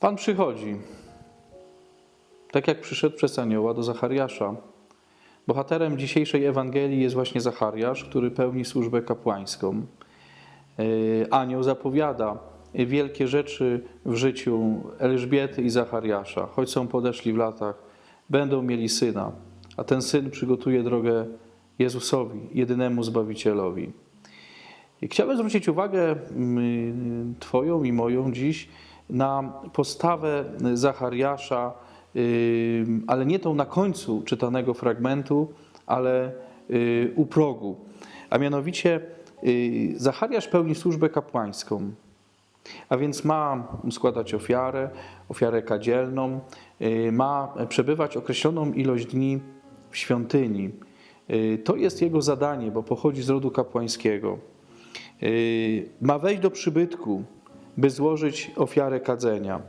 Pan przychodzi, tak jak przyszedł przez anioła do Zachariasza. Bohaterem dzisiejszej Ewangelii jest właśnie Zachariasz, który pełni służbę kapłańską. Yy, Anioł zapowiada wielkie rzeczy w życiu Elżbiety i Zachariasza. Choć są podeszli w latach, będą mieli syna, a ten syn przygotuje drogę Jezusowi, jedynemu Zbawicielowi. Chciałbym zwrócić uwagę mm, Twoją i moją dziś na postawę Zachariasza, y, ale nie tą na końcu czytanego fragmentu, ale y, u progu. A mianowicie y, Zachariasz pełni służbę kapłańską, a więc ma składać ofiarę, ofiarę kadzielną, ma przebywać określoną ilość dni w świątyni. To jest jego zadanie, bo pochodzi z rodu kapłańskiego. Ma wejść do przybytku, by złożyć ofiarę kadzenia.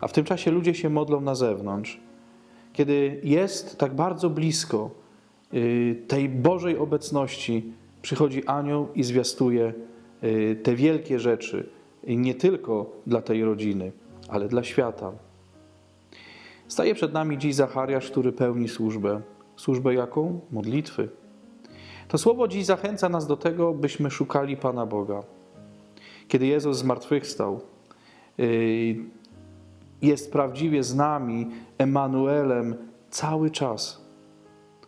A w tym czasie ludzie się modlą na zewnątrz. Kiedy jest tak bardzo blisko yy, tej Bożej obecności, przychodzi anioł i zwiastuje yy, te wielkie rzeczy, nie tylko dla tej rodziny, ale dla świata. Staje przed nami dziś Zachariasz, który pełni służbę. Służbę jaką? Modlitwy. To słowo dziś zachęca nas do tego, byśmy szukali Pana Boga. Kiedy Jezus zmartwychwstał, yy, jest prawdziwie z nami, Emanuelem, cały czas.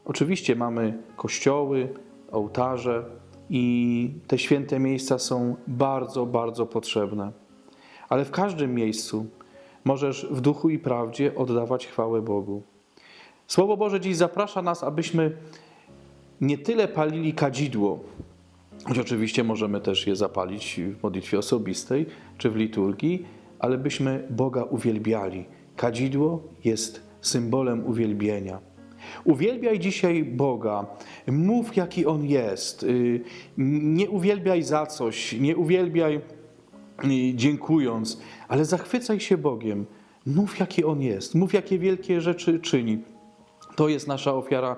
Oczywiście mamy kościoły, ołtarze i te święte miejsca są bardzo, bardzo potrzebne. Ale w każdym miejscu możesz w duchu i prawdzie oddawać chwałę Bogu. Słowo Boże dziś zaprasza nas, abyśmy nie tyle palili kadzidło, choć oczywiście możemy też je zapalić w modlitwie osobistej czy w liturgii, ale byśmy Boga uwielbiali. Kadzidło jest symbolem uwielbienia. Uwielbiaj dzisiaj Boga, mów jaki On jest. Y, Nie uwielbiaj za coś, nie uwielbiaj y, dziękując, ale zachwycaj się Bogiem. Mów jaki On jest, mów jakie wielkie rzeczy czyni. To jest nasza ofiara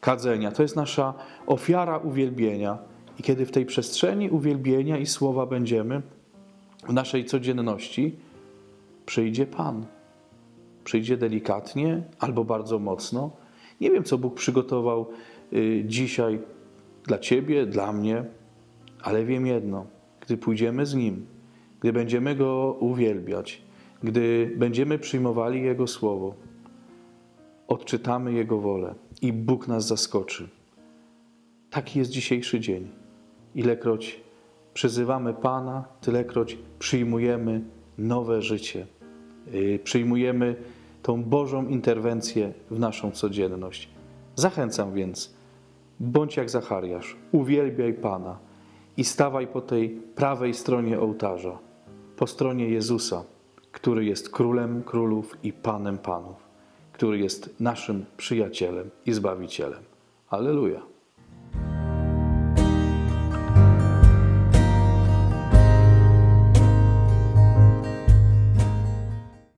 kadzenia, to jest nasza ofiara uwielbienia. I kiedy w tej przestrzeni uwielbienia i słowa będziemy, w naszej codzienności, przyjdzie Pan. Przyjdzie delikatnie albo bardzo mocno. Nie wiem, co Bóg przygotował y, dzisiaj dla Ciebie, dla mnie, ale wiem jedno: gdy pójdziemy z Nim, gdy będziemy Go uwielbiać, gdy będziemy przyjmowali Jego słowo, odczytamy Jego wolę i Bóg nas zaskoczy. Taki jest dzisiejszy dzień. Ilekroć przyzywamy Pana, tylekroć przyjmujemy nowe życie. Yy, Przyjmujemy tą Bożą interwencję w naszą codzienność. Zachęcam więc, bądź jak Zachariasz, uwielbiaj Pana i stawaj po tej prawej stronie ołtarza, po stronie Jezusa, który jest Królem Królów i Panem Panów, który jest naszym przyjacielem i Zbawicielem. Alleluja.